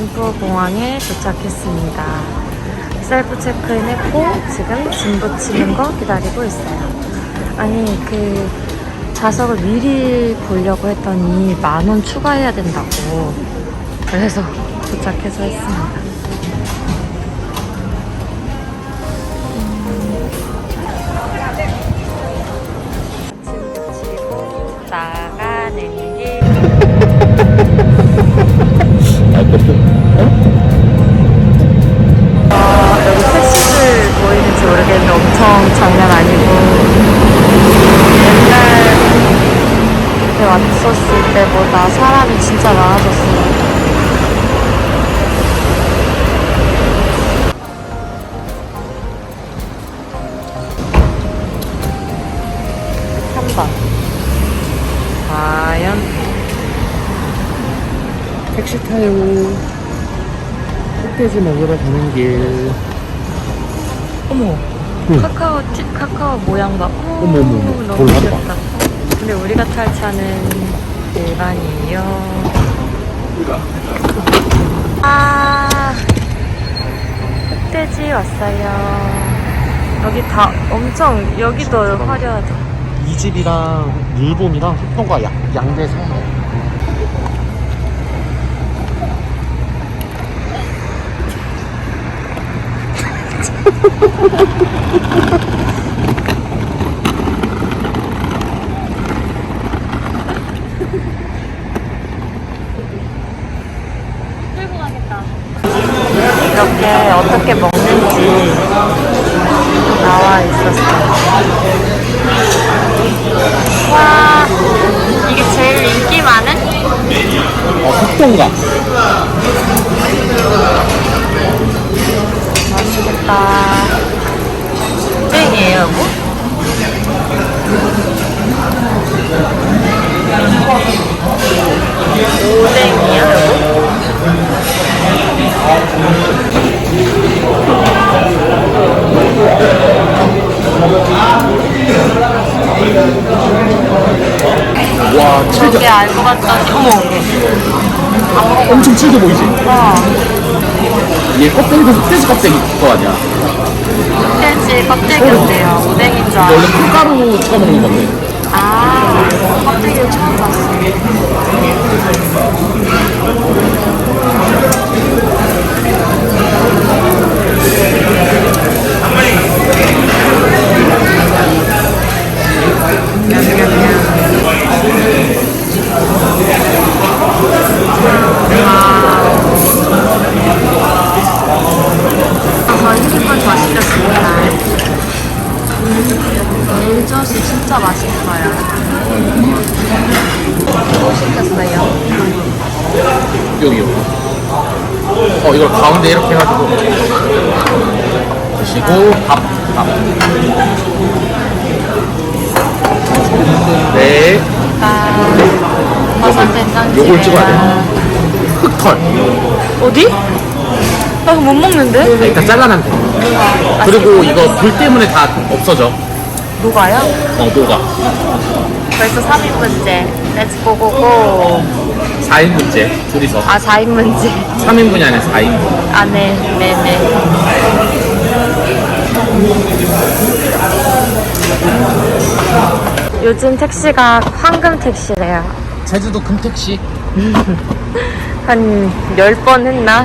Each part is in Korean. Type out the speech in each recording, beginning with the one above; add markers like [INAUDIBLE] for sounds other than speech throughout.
인포공항에 도착했습니다. 셀프 체크인 했고 지금 짐 붙이는 거 기다리고 있어요. 아니 그 좌석을 미리 보려고 했더니 만 원 추가해야 된다고 그래서 도착해서 했습니다. 나가는 길 [LAUGHS] 왔었을 때보다 사람이 진짜 많아졌어요. 과연 택시 타요. 흑돼지 먹으러 가는 길. 어머 응. 카카오 티, 카카오 모양 봐. 어머, 어머, 어머. 너무. 귀엽다. 근데 우리가 탈 차는 일반이에요. 아 흑돼지 왔어요. 여기 다 엄청 여기도 화려하다. 이 집이랑 물봄이랑 소통과 양, 양대 사이 [LAUGHS] 이렇게 어떻게 먹는지 나와 있었어요. 와, 이게 제일 인기 많은? 어, 흑동가. 맛있겠다. 땡이에요, 뭐? 이거? 와, 칠겨. 저게 알고 봤더니, 어머. 엄청 칠겨 보이지? 와, 얘 껍데기도 흑돼지 껍데기 거 아니야? 흑돼지 껍데기였대요. 오뎅인 줄 원래. 콩가루 찍어 먹는 건데. 아, 껍데기 일젓이 진짜 맛있어요. 뭐 시켰어요? 여기, 여기. 어, 이걸 가운데 이렇게 해가지고. 드시고, 밥, 밥. 네. 아, 버섯 된장찌개. 요걸 찍어야 돼. 흑털. 어디? 나 그거 못 먹는데? 일단 잘라놔도 돼. 그리고 이거 불 때문에 다 없어져. 녹아요? 어, 녹아. 벌써 3인분째. 렛츠 고고고. 4인분째, 둘이서. 아, 4인분째. 3인분이 아니라 4인분. 아, 네, 네, 네. 요즘 택시가 황금 택시래요. 제주도 금택시. [LAUGHS] 한 10번 했나?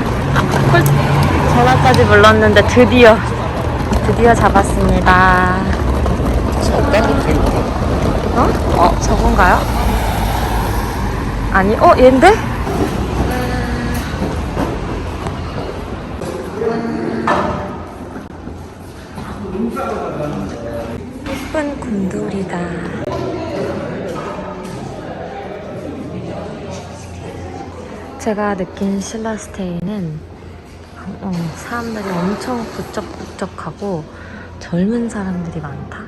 콜 전화까지 불렀는데 드디어 드디어 잡았습니다. 어? 어, 저건가요? 아니, 어, 얘인데? 예쁜 곰돌이다. 제가 느낀 신라스테이는 어, 사람들이 엄청 부쩍부쩍하고 젊은 사람들이 많다.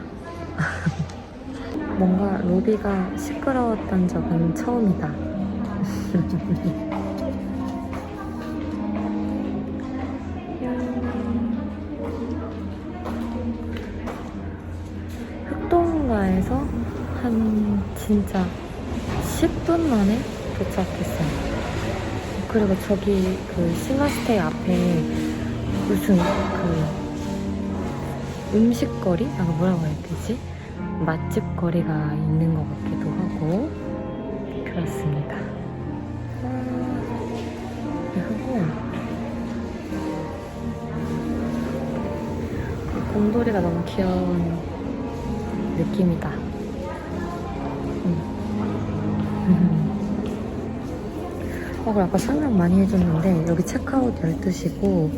[LAUGHS] 뭔가 로비가 시끄러웠던 적은 처음이다. [LAUGHS] 흑동가에서 한 진짜 10분 만에 도착했어요. 그리고 저기 그 스마스테이 앞에 무슨 그 음식거리? 아 뭐라고 해야 되지? 맛집 거리가 있는 것 같기도 하고 그렇습니다. 이 곰돌이가 너무 귀여운 느낌이다. 어, 그리고 아까 설명 많이 해줬는데, 여기 체크아웃 12시고,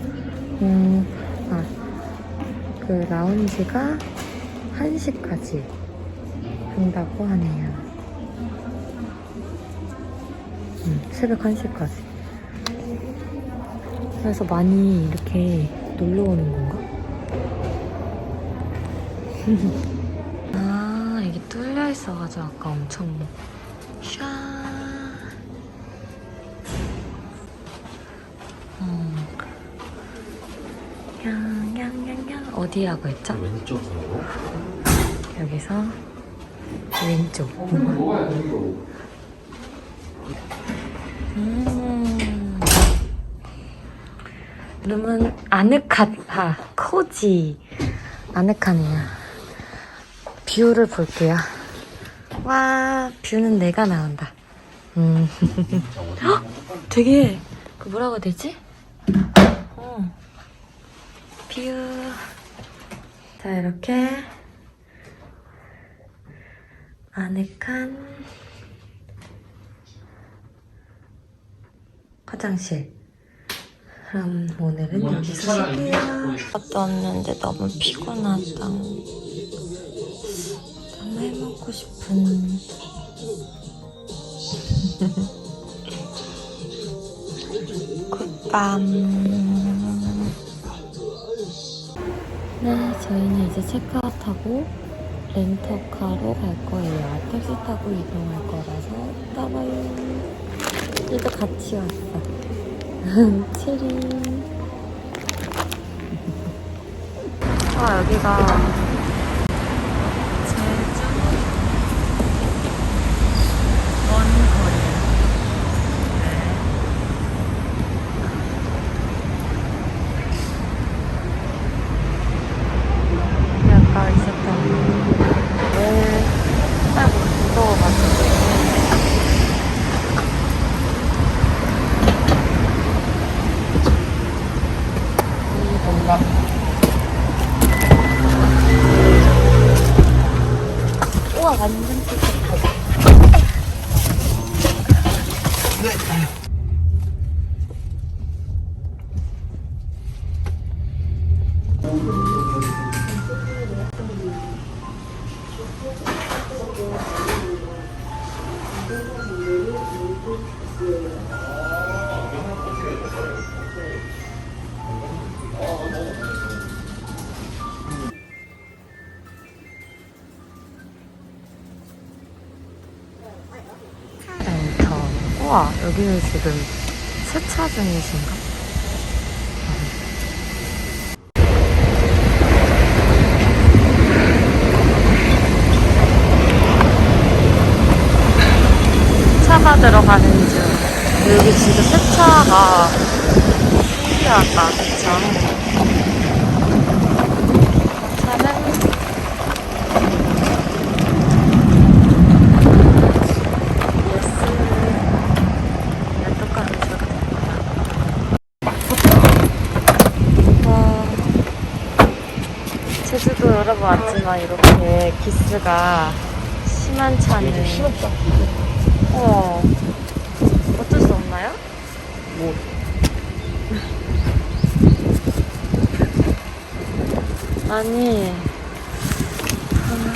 음, 아, 그 라운지가 1시까지 한다고 하네요. 음, 새벽 1시까지. 그래서 많이 이렇게 놀러 오는 건가? [LAUGHS] 아, 이게 뚫려 있어가지고 아까 엄청 샤. 어디라고 했죠? 왼쪽으로. 여기서 왼쪽. 음. 룸은 아늑하다. 코지. 아늑하네요. 뷰를 볼게요. 와, 뷰는 내가 나온다. 음. [LAUGHS] 헉! 되게, 그 뭐라고 되지? 어. 뷰. 자, 이렇게. 아늑한 화장실. 그럼 오늘은 여기서 쉴게요. 갔다 왔는데 너무 피곤하다. 너무 해먹고 싶은. [LAUGHS] 굿밤. 네, 저희는 이제 체크아웃하고 렌터카로 갈 거예요. 택시 타고 이동할 거라서 이따 봐요. 얘도 같이 왔어. [LAUGHS] 체리. 아, 여기가 제주 원거리. 네. 아까 있었던 왜 아이고 무서워가지고 이 뭔가 우와 완전 깨끗하다 엔터 우와 여기는 지금 세차 중이신가? 받으러 가는 중. 여기 진짜 세차가 신기하다 그쵸? 와 제주도 여러 번 왔지만 이렇게 기스가 심한 차는 어 어쩔 수 없나요? 뭐, [LAUGHS] 아니 아,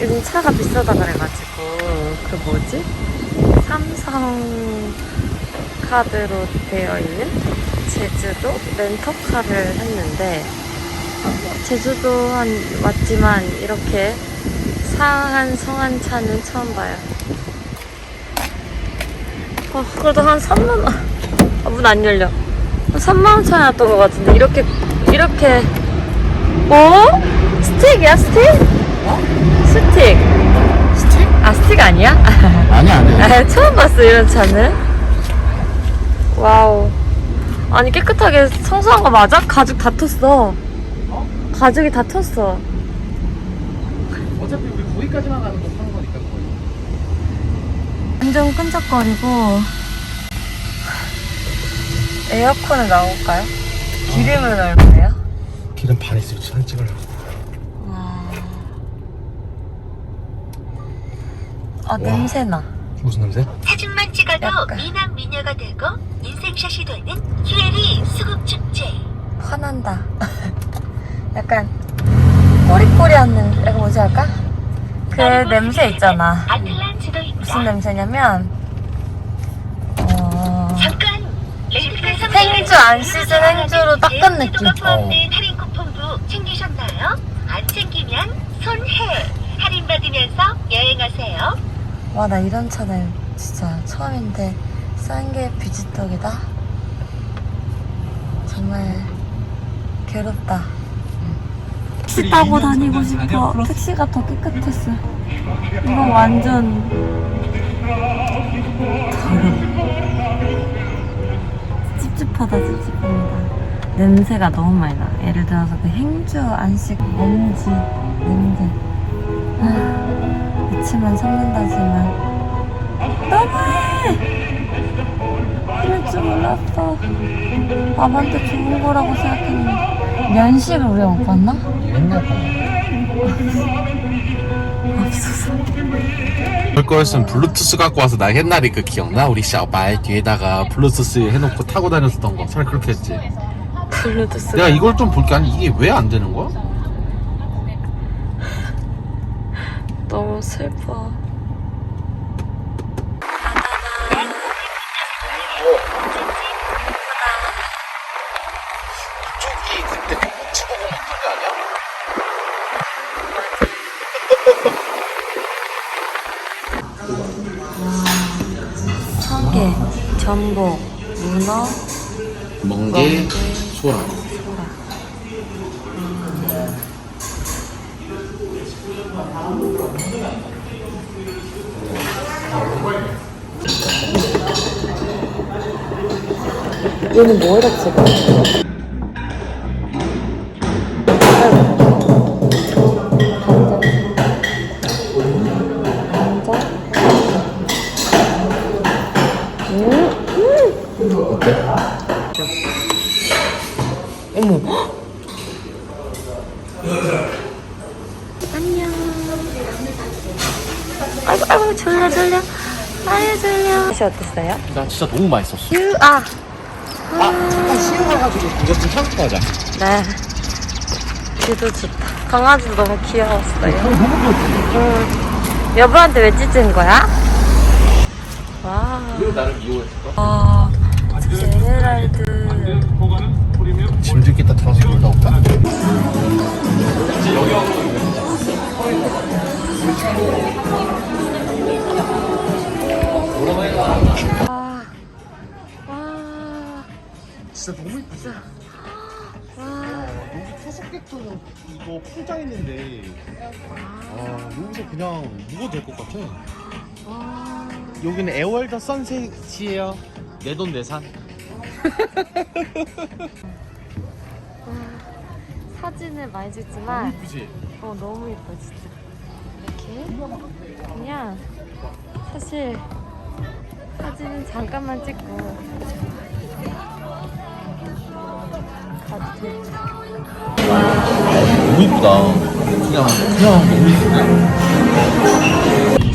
요즘 차가 비싸다 그래가지고 그 뭐지? 삼성 카드로 되어 있는 제주도 렌터카를 했는데 제주도 한 왔지만 이렇게 상한 성한 차는 처음 봐요. 어, 그래도 한 3만 원. 아, 문 안 열려. 한 3만 원 차이 났던 것 같은데 이렇게 이렇게 어? 스틱이야 스틱? 어? 스틱. 스틱? 아 스틱 아니야? [LAUGHS] 아니, 아니. 아, 처음 봤어 이런 차는. 와우. 아니 깨끗하게 청소한 거 맞아? 가죽 다 텄어. 가죽이 다 텄어. 어차피 우리 거기까지만 가는 거. 완전 끈적거리고 에어컨을 나올까요? 기름은 얼마예요? 기름 반 있어 사진 찍으려고. 와. 아 냄새나. 무슨 냄새? 사진만 찍어도 약간. 미남 미녀가 되고 인생샷이 되는 휴에리 수국 축제. 화난다. [LAUGHS] 약간 꼬리꼬리한 냄새. 약간 뭐지 할까? 그 냄새 있잖아. 무슨 냄새냐면 어... 행주 안 씻은 행주로 닦은 느낌. 포함된 할인 쿠폰도 챙기셨나요? 안 챙기면 손해. 할인 받으면서 여행하세요. 와 나 이런 차는 진짜 처음인데 싼 게 비지떡이다. 정말 괴롭다. 택시 타고 다니고 싶어. 택시가 더 깨끗했어. 이거 완전 더러워. 찝찝하다 찝찝합니다. 냄새가 너무 많이 나. 예를 들어서 그 행주 안식 먼지 냄새. 아, 미치면 섞는다지만 너무해! 이럴 줄 몰랐어. 밥한테 좋은 거라고 생각했는데 면식을 우리가 못 봤나? 옛날 거. 없어서. 그럴 거였으면 블루투스 갖고 와서 나 옛날에 그 기억나? 우리 샤오바이 뒤에다가 블루투스 해놓고 타고 다녔었던 거 차라리 그렇게 했지 블루투스. 내가 이걸 좀 볼게 아니 이게 왜 안 되는 거야? 너무 슬퍼. 전복, 문어, 멍게, 소라 소라. 얘는 뭐에다 찍어? 맛이 어땠어요? 나 진짜 너무 맛있었어 유, 아. 아 잠깐 쉬어가가지고 디저트 사고 가자 네. 뷰도 좋다. 강아지도 너무 귀여웠어요. 응. 여보한테 왜 찢은 거야? 와. 왜 나를 이용했을까? 아, 제네랄드. 짐들 겠다 들어서 놀다 올까? 와. 진짜? 와. 여기 토속객도 이거 풀장 있는데 아 여기서 그냥 묵어도 될 것 같아 와. 여기는 에월더 선셋이에요 내 돈 내산 사진을 많이 찍지만 이쁘지? 어 너무 예뻐 진짜 이렇게 그냥 사실 사진은 잠깐만 찍고 너무 이쁘다. 그냥, 그냥 너무 이쁘네.